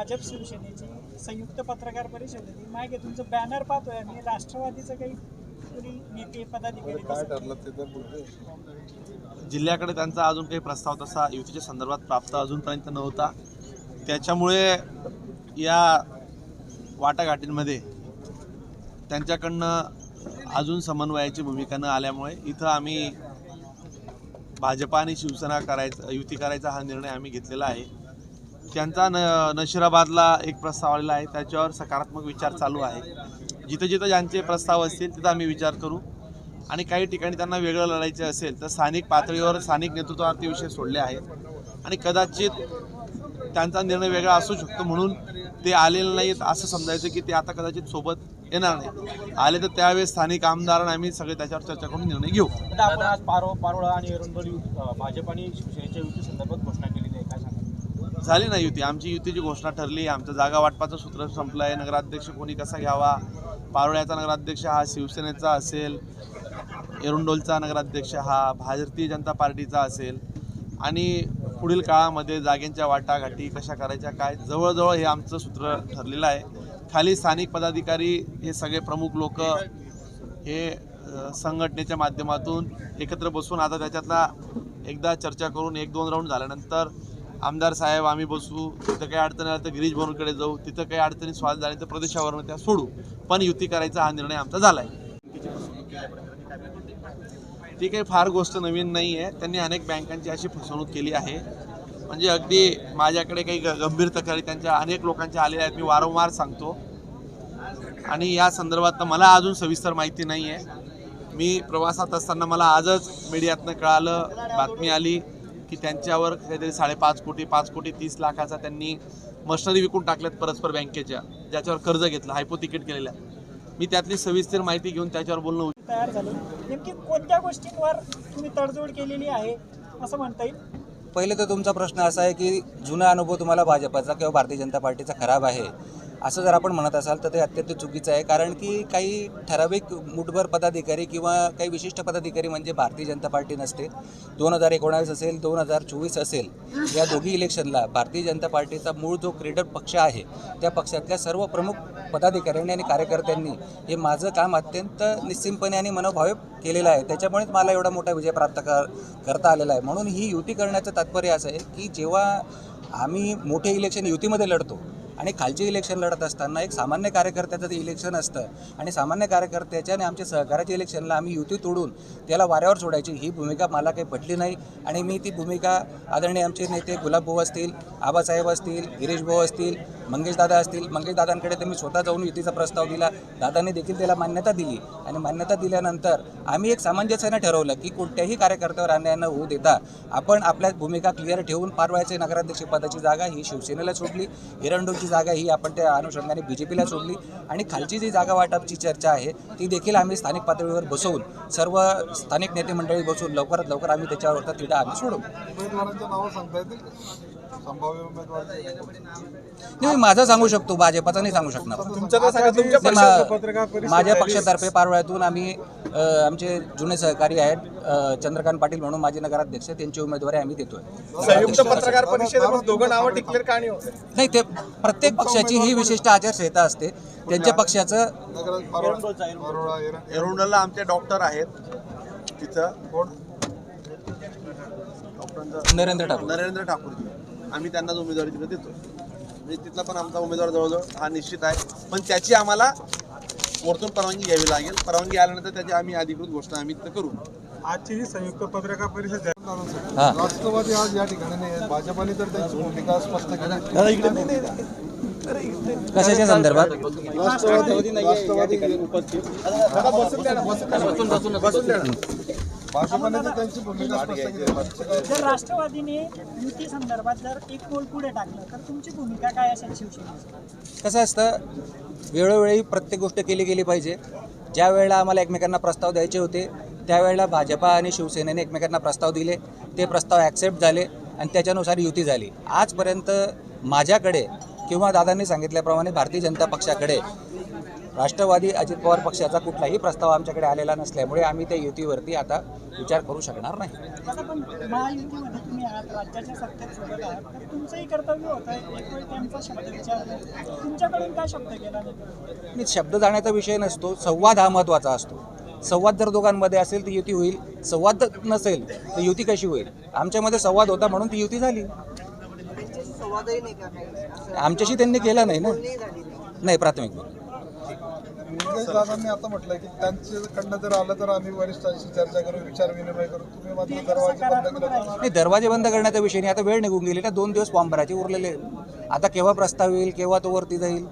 भाजप शिवसेनेची संयुक्त पत्रकार परिषद होती मागे तुमचं बॅनर पाहतोय आम्ही. राष्ट्रवादीचं काही नेते पदाधिकारी काय दिसत ठरलं ते तर बोलतोय. जिल्ह्याकडे त्यांचा अजून काही प्रस्ताव तसा युतीच्या संदर्भात प्राप्त अजूनपर्यंत नव्हता. त्याच्यामुळे या वाटाघाटींमध्ये त्यांच्याकडनं अजून समन्वयाची भूमिका न आल्यामुळे इथं आम्ही भाजपा आणि शिवसेना करायचा युती करायचा हा निर्णय आम्ही घेतलेला आहे. त्यांचा न नशिराबादला एक प्रस्ताव आलेला आहे त्याच्यावर सकारात्मक विचार चालू आहे. जिथं जिथं ज्यांचे प्रस्ताव असतील तिथं आम्ही विचार करू. आणि काही ठिकाणी त्यांना वेगळं लढायचं असेल तर स्थानिक पातळीवर स्थानिक नेतृत्वावर ते विषय सोडले आहेत. आणि कदाचित त्यांचा निर्णय वेगळा असू शकतो म्हणून ते आलेले नाहीत असं समजायचं की ते आता कदाचित सोबत येणार नाही आले तर त्यावेळेस स्थानिक आमदार आणि आम्ही सगळे त्याच्यावर चर्चा करून निर्णय घेऊ. आपण आज पारो पारोळा आणि भाजप आणि शिवसेनेच्या युती संदर्भात घोषणा केली. झाली ना युती. आमची युतीची घोषणा ठरली. आमचं जागा वाटपाचं सूत्र संपलं आहे नगराध्यक्ष कोणी कसा घ्यावा? पारोळ्याचा नगराध्यक्ष हा शिवसेनेचा असेल. एरुंडोलचा नगराध्यक्ष हा भारतीय जनता पार्टीचा असेल. आणि पुढील काळामध्ये जागेंच्या वाटाघाटी कशा करायच्या काय? जवळजवळ हे आमचं सूत्र ठरलेलं आहे. खाली स्थानिक पदाधिकारी हे सगळे प्रमुख लोक हे संघटनेच्या माध्यमातून एकत्र बसून आता त्याच्यातला एकदा चर्चा करून एक दोन राऊंड झाल्यानंतर आमदार साहेब आम्ही बसू तिथं काही अडचण आल्या तर गिरीश भवनकडे जाऊ तिथं काही अडचणी स्वाल झाले तर प्रदेशावर त्या सोडू. पण युती करायचा हा निर्णय आमचा झाला आहे ती काही फार गोष्ट नवीन नाही आहे. त्यांनी अनेक बँकांची अशी फसवणूक केली आहे. म्हणजे अगदी माझ्याकडे काही ग- गंभीर तक्रारी त्यांच्या अनेक लोकांच्या आलेल्या आहेत मी वारंवार सांगतो. आणि या संदर्भात मला अजून सविस्तर माहिती नाही आहे. मी प्रवासात असताना मला आजच मीडियातनं कळालं बातमी आली. की त्यांच्यावर काहीतरी साडेपाच कोटी पाच कोटी तीस लाखाचा त्यांनी मशिनरी विकून टाकल्यात परस्पर बँकेच्या ज्याच्यावर कर्ज घेतलं हायपो तिकीट केलेल्या. मी त्यातली सविस्तर माहिती घेऊन त्याच्यावर बोलणं तयार झाले. नेमकी कोणत्या गोष्टींवर तुम्ही तडजोड केलेली आहे असं म्हणता येईल? पहिले तर तुमचा प्रश्न असा आहे की जुना अनुभव तुम्हाला भाजपाचा किंवा भारतीय जनता पार्टीचा खराब आहे. असं जर आपण म्हणत असाल तर ते अत्यंत चुकीचं आहे. कारण की काही ठराविक मुठभर पदाधिकारी किंवा काही विशिष्ट पदाधिकारी म्हणजे भारतीय जनता पार्टी नसते. दोन हजार एकोणावीस असेल दोन हजार चोवीस असेल या दोघी इलेक्शनला भारतीय जनता पार्टीचा मूळ जो क्रीडर पक्ष आहे त्या पक्षातल्या सर्व प्रमुख पदाधिकाऱ्यांनी आणि कार्यकर्त्यांनी हे माझं काम अत्यंत निश्चिमपणे आणि मनोभावे केलेलं आहे. त्याच्यामुळेच मला एवढा मोठा विजय प्राप्त कर करता आलेला आहे. म्हणून ही युती करण्याचं तात्पर्य असं आहे की जेव्हा आम्ही मोठे इलेक्शन युतीमध्ये लढतो आणि खालचे इलेक्शन लढत असताना एक सामान्य कार्यकर्त्याचं ते इलेक्शन असतं. आणि सामान्य कार्यकर्त्याच्या आणि आमच्या सहकार्याच्या इलेक्शनला आम्ही युती तोडून त्याला वाऱ्यावर सोडायची ही भूमिका मला काही पटली नाही. आणि मी ती भूमिका आदरणीय आमचे नेते गुलाबभाऊ असतील आबासाहेब असतील गिरीश भाऊ असतील मंगेश दादा असतील मंगेश दादांकडे तर मी स्वतः जाऊन युतीचा प्रस्ताव दिला. दादांनी देखील त्याला मान्यता दिली. आणि मान्यता दिल्यानंतर आम्ही एक सामंजस्यानं ठरवलं की कोणत्याही कार्यकर्त्यावर अन्याय न होऊ देता आपण आपल्या भूमिका क्लिअर ठेवून पारवायचे नगराध्यक्षपदाची जागा ही शिवसेनेला सोडली. हिरंडोची जागा ही आपण त्या अनुषंगाने बी जे पीला सोडली. आणि खालची जी जागा वाटपची चर्चा आहे ती देखील आम्ही स्थानिक पातळीवर बसवून सर्व स्थानिक नेते मंडळी बसून लवकरात लवकर आम्ही त्याच्यावर तिढा आम्ही सोडू संभाव्य उमेदवार नाही माझं सांगू शकतो भाजपाचं नाही सांगू शकणार. माझ्या पक्षातर्फे पारवळ्यातून आम्ही आमचे जुने सहकारी आहेत चंद्रकांत पाटील म्हणून माजी नगराध्यक्ष त्यांची उमेदवारी आम्ही देतोय. संयुक्त पत्रकार परिषदेमध्ये दोघं नावं डिक्लेअर का नाही होते नाही ते प्रत्येक पक्षाची ही विशिष्ट आचारसंहिता असते. त्यांच्या पक्षाचं एरुंडलला आमचे डॉक्टर आहेत. तिथं कोण? नरेंद्र ठाकूर. नरेंद्र ठाकूर आम्ही त्यांनाच उमेदवारी तिथे देतो म्हणजे तिथला पण आमचा उमेदवार जवळजवळ हा निश्चित आहे. पण त्याची आम्हाला वरतून परवानगी घ्यावी लागेल. परवानगी आल्यानंतर त्याची आम्ही अधिकृत घोषणा आम्ही तिथं करू. आजची ही संयुक्त पत्रकार परिषद आहे. हा. राष्ट्रवादी आज या ठिकाणी नाही. भाजपाने तर त्यांची भूमिका स्पष्ट केली. कशाच्या संदर्भात? राष्ट्रवादी राष्ट्रवादी भाजपाने तर त्यांची भूमिका स्पष्ट केली. जर राष्ट्रवादीने युती संदर्भात जर एक पोल पुढे टाकलं तर तुमची भूमिका काय असेल शिवसेनेची? कसं असतं वेळोवेळी प्रत्येक गोष्ट केली गेली पाहिजे. ज्या वेळेला आम्हाला एकमेकांना प्रस्ताव द्यायचे होते त्यावेळेला भाजपा आणि शिवसेनेने एकमेकांना प्रस्ताव दिले. ते प्रस्ताव ॲक्सेप्ट झाले आणि त्याच्यानुसार युती झाली. आजपर्यंत माझ्याकडे किंवा दादांनी सांगितल्याप्रमाणे भारतीय जनता पक्षाकडे राष्ट्रवादी अजित पवार पक्षाचा कुठलाही प्रस्ताव आमच्याकडे आलेला नसल्यामुळे आम्ही त्या युतीवरती आता विचार करू शकणार नाही. आता पण महायुतीमध्ये तुम्ही तुम्ही आहात राज्याच्या सत्तेत सोबत आहात तर तुमचंही कर्तव्य होतं एक वेळ त्यांचा शब्द विचारला तुमच्याकडून काय शब्द गेला नाही आणि शब्द जाण्याचा विषय नसतो संवाद हा महत्त्वाचा असतो. संवाद जर दोघांमध्ये असेल तर युती होईल. संवाद नसेल तर युती कशी होईल? आमच्यामध्ये संवाद होता म्हणून ती युती झाली. संवादही नाही का? काही आमच्याशी त्यांनी केला नाही ना? नाही प्राथमिक निलेश दादांनी आता म्हटलंय की त्यांच्याकडनं जर आलं तर आम्ही वरिष्ठांशी चर्चा करू विचार विनिमय करू. तुम्ही मात्र दरवाजे बंद केले. नाही दरवाजे बंद करण्याचा विषय नाही. आता वेळ निघून गेली ना दोन दिवस फॉर्म भरायचे उरलेले. आता केव्हा प्रस्ताव येईल केव्हा तो वरती जाईल?